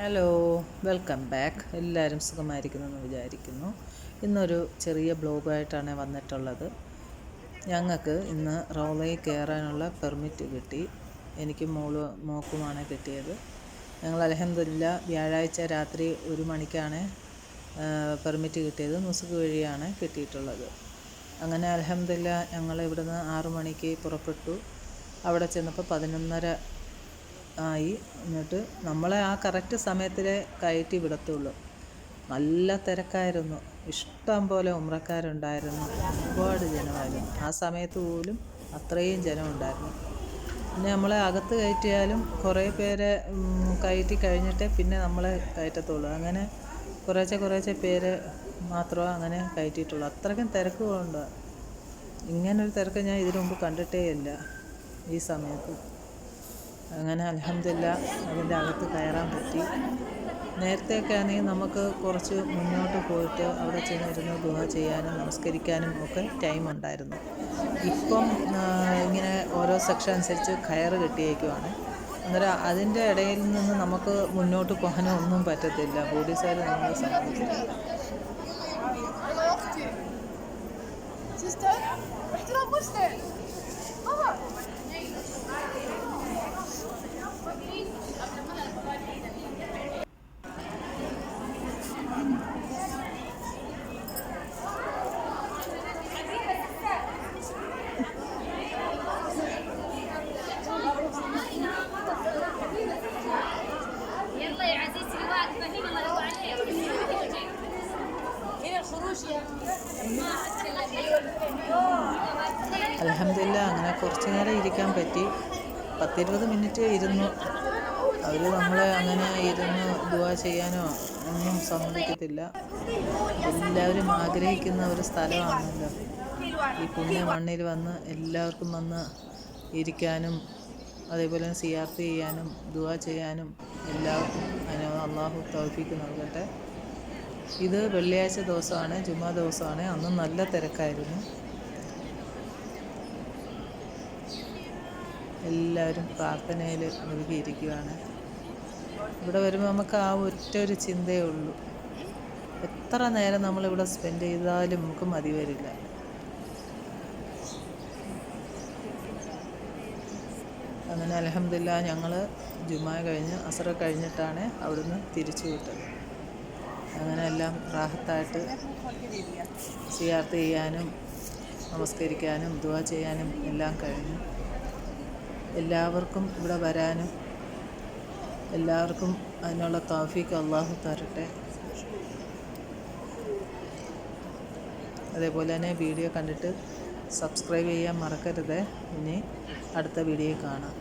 Hello welcome back എല്ലാവരും സുഖമായിരിക്കുന്നെന്ന് വിചാരിക്കുന്നു. ഇന്നൊരു ചെറിയ ബ്ലോഗായിട്ടാണ് വന്നിട്ടുള്ളത്. ഞങ്ങൾക്ക് ഇന്ന് റോളയിൽ കയറാനുള്ള പെർമിറ്റ് കിട്ടി. എനിക്ക് മോൾ മോക്കുമാണ് കിട്ടിയത്. ഞങ്ങൾ അലഹമില്ല വ്യാഴാഴ്ച രാത്രി ഒരു മണിക്കാണ് പെർമിറ്റ് കിട്ടിയത്. മുസുക്ക് വഴിയാണ് കിട്ടിയിട്ടുള്ളത്. അങ്ങനെ അലഹമില്ല ഞങ്ങൾ ഇവിടുന്ന് ആറു മണിക്ക് പുറപ്പെട്ടു. അവിടെ ചെന്നപ്പോൾ പതിനൊന്നര ആയി എന്നിട്ട് നമ്മളെ ആ കറക്റ്റ് സമയത്തിലേ കയറ്റി വിടത്തുള്ളൂ. നല്ല തിരക്കായിരുന്നു. ഇഷ്ടം പോലെ ഉമ്രക്കാരുണ്ടായിരുന്നു. ഒരുപാട് ജനമായിരുന്നു. ആ സമയത്ത് പോലും അത്രയും ജനമുണ്ടായിരുന്നു. പിന്നെ നമ്മളെ അകത്ത് കയറ്റിയാലും കുറേ പേരെ കയറ്റി കഴിഞ്ഞിട്ട് പിന്നെ നമ്മളെ കയറ്റത്തുള്ളൂ. അങ്ങനെ കുറേശ്ശെ കുറേശ്ശെ പേര് മാത്രമേ അങ്ങനെ കയറ്റിയിട്ടുള്ളൂ. അത്രയ്ക്കും തിരക്കുകളുണ്ട് ഇങ്ങനൊരു തിരക്ക് ഞാൻ ഇതിനു മുമ്പ് കണ്ടിട്ടേ ഇല്ല ഈ സമയത്ത്. അങ്ങനെ അലഹമില്ല അതിന്റെ അകത്ത് കയറാൻ പറ്റി. നേരത്തെയൊക്കെ ആണെങ്കിൽ നമുക്ക് കുറച്ച് മുന്നോട്ട് പോയിട്ട് അവിടെ ചെന്നിരുന്ന് ഗുഹ ചെയ്യാനും നമസ്കരിക്കാനും ഒക്കെ ടൈം ഉണ്ടായിരുന്നു. ഇപ്പം ഇങ്ങനെ ഓരോ സെക്ഷൻ അനുസരിച്ച് കയറ് കെട്ടിയേക്കുവാണ്. അന്നേരം അതിന്റെ ഇടയിൽ നിന്ന് നമുക്ക് മുന്നോട്ട് പോകാനോ ഒന്നും പറ്റത്തില്ല. പോലീസുകാർ നമ്മളെ സമ്മതിക്കില്ല അലഹമില്ല അങ്ങനെ കുറച്ച് നേരം ഇരിക്കാൻ പറ്റി. പത്തിരുപത് മിനിറ്റ് ഇരുന്നു. അവർ നമ്മളെ അങ്ങനെ ഇരുന്ന് ദുവാ ചെയ്യാനോ ഒന്നും സമ്മതിക്കത്തില്ല. എല്ലാവരും ആഗ്രഹിക്കുന്ന ഒരു സ്ഥലമാണല്ലോ. ഈ പുണ്യ മണ്ണിൽ വന്ന് എല്ലാവർക്കും വന്ന് ഇരിക്കാനും അതേപോലെ സിയാർത്ത് ചെയ്യാനും ദുവാ ചെയ്യാനും എല്ലാവർക്കും അതിന് അള്ളാഹു തൗഫീക്ക് നൽകട്ടെ. ഇത് വെള്ളിയാഴ്ച ദിവസമാണ് ജുമാ ദിവസമാണ്. അന്ന് നല്ല തിരക്കായിരുന്നു. എല്ലാവരും പ്രാർത്ഥനയിൽ മുഴുകിയിരിക്കുകയാണ് ഇവിടെ വരുമ്പോൾ നമുക്ക് ആ ഒറ്റ ഒരു ചിന്തയേ ഉള്ളൂ. എത്ര നേരം നമ്മളിവിടെ സ്പെൻഡ് ചെയ്താലും നമുക്ക് മതി വരില്ല. അങ്ങനെ അലഹമില്ല ഞങ്ങൾ ജുമാ കഴിഞ്ഞ് അസറ കഴിഞ്ഞിട്ടാണ് അവിടുന്ന് തിരിച്ചു വിട്ടത്. അങ്ങനെ എല്ലാം റാഹത്തായിട്ട് സിയാർത്ത് ചെയ്യാനും നമസ്കരിക്കാനും ദുവ ചെയ്യാനും എല്ലാം കഴിഞ്ഞു. എല്ലാവർക്കും ഇവിടെ വരാനും എല്ലാവർക്കും അതിനുള്ള തോഫീക്ക് അള്ളാഹു തരട്ടെ. അതേപോലെ തന്നെ വീഡിയോ കണ്ടിട്ട് സബ്സ്ക്രൈബ് ചെയ്യാൻ മറക്കരുത്. ഇനി അടുത്ത വീഡിയോ കാണാം.